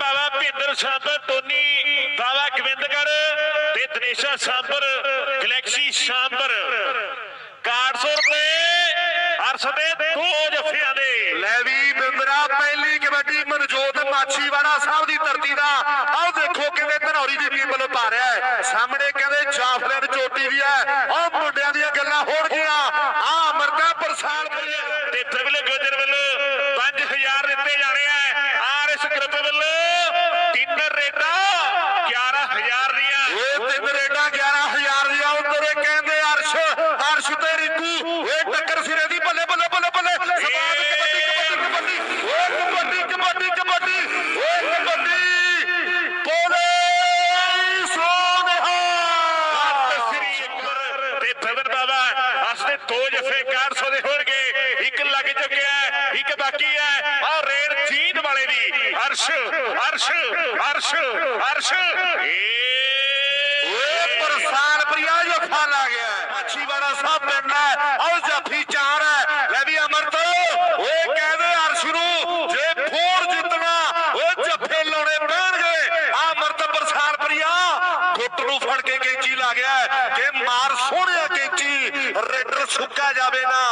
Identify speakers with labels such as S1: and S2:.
S1: ਬਾਬਾ Bhinder Sambar Tony Baba Gobindgarh ਤੇ Danesha sambar, Galaxy sambar. 400 ਰੁਪਏ ਅਰਸ਼ ਦੇ ਦੋ ਜੱਫਿਆਂ ਦੇ।
S2: ਲੈ ਵੀ ਬਿੰਦਰਾ, ਪਹਿਲੀ ਕਬੱਡੀ ਮਨਜੋਤ ਮਾਛੀਵਾੜਾ ਸਾਹਿਬ ਦੀ ਧਰਤੀ ਦਾ। ਆਹ ਦੇਖੋ ਕਿਵੇਂ ਧਨੌਰੀ ਦੀ ਟੀਮ ਵੱਲੋਂ ਪਾ ਰਿਹਾ ਹੈ। ਸਾਹਮਣੇ ਕਹਿੰਦੇ ਜਾਫਲਨ ਚੋਟੀ ਵੀ ਹੈ ਆਹ ਮੁੰਡਿਆਂ ਦੀਆਂ ਗੱਲਾਂ ਹੋਣਗੀਆਂ ਆਹ ਅਮਰਤਾ ਪ੍ਰਸਾਦ
S1: ਤੇ ਪ੍ਰਭਲੇ ਗੋਜਰ ਵੱਲੋਂ 5000 ਦਿੱਤੇ ਜਾਣੇ ਆ ਤਿੰਨ ਰੇਟਾਂ 11000 ਦੀਆਂ।
S2: ਓਏ ਤਿੰਨ ਰੇਡਾਂ 11000 ਦੀਆਂ। ਉਧਰੇ ਕਹਿੰਦੇ ਅਰਸ਼ ਅਰਸ਼ ਤੇ ਰਿੰਕੂ। ਓਏ ਟੱਕਰ ਸਿਰੇ ਦੀ ਬੱਲੇ ਬੱਲੇ ਬੱਲੇ ਬੱਲੇ। ਸਵਾਦ ਕਬੱਡੀ ਕਬੱਡੀ ਕਬੱਡੀ। ਓਏ ਕਬੱਡੀ ਕਬੱਡੀ ਕਬੱਡੀ। ਓਏ ਕਬੱਡੀ। ਪੋਲੇ ਸੋਨਹਾ।
S1: ਸ੍ਰੀ ਅਕਬਰ ਤੇ ਫਵਰ ਬਾਬਾ। ਅਸ ਦੇ ਦੋ ਜਫੇ 400 ਦੇ ਹੋਣਗੇ। ਇੱਕ ਲੱਗ ਚੁੱਕਿਆ ਇੱਕ ਬਾਕੀ ਹੈ। ਆ ਦੀ ਅਰਸ਼ ਅਰਸ਼ ਅਰਸ਼ ਅਰਸ਼ ਏ
S2: ਪ੍ਰਸਾਨ ਪ੍ਰਿਆ ਜਫਾ ਲਾ ਗਿਆ ਮਾਛੀਵਾੜਾ ਸਾਹਿਬ ਪਿੰਡ ਹੈ। ਆਓ ਜਫੀ ਚਾਰ ਹੈ। ਲੈ ਵੀ ਅਮਰਤ। ਓਏ ਕਹਦੇ ਅਰਸ਼ ਨੂੰ ਜੇ ਫੋਰ ਜਿੱਤਣਾ ਓਏ ਜੱਫੇ ਲਾਉਣੇ ਪੈਣਗੇ। ਆ ਅਮਰਤ ਪ੍ਰਸਾਨ ਪ੍ਰਿਆ ਗੁੱਟ ਨੂੰ ਫੜ ਕੇ ਕੈਂਚੀ ਲਾ ਗਿਆ ਕਿ ਮਾਰ ਸੋਹਣਿਆ ਕੈਂਚੀ ਰੇਡਰ ਸੁੱਕਾ ਜਾਵੇ ਨਾ।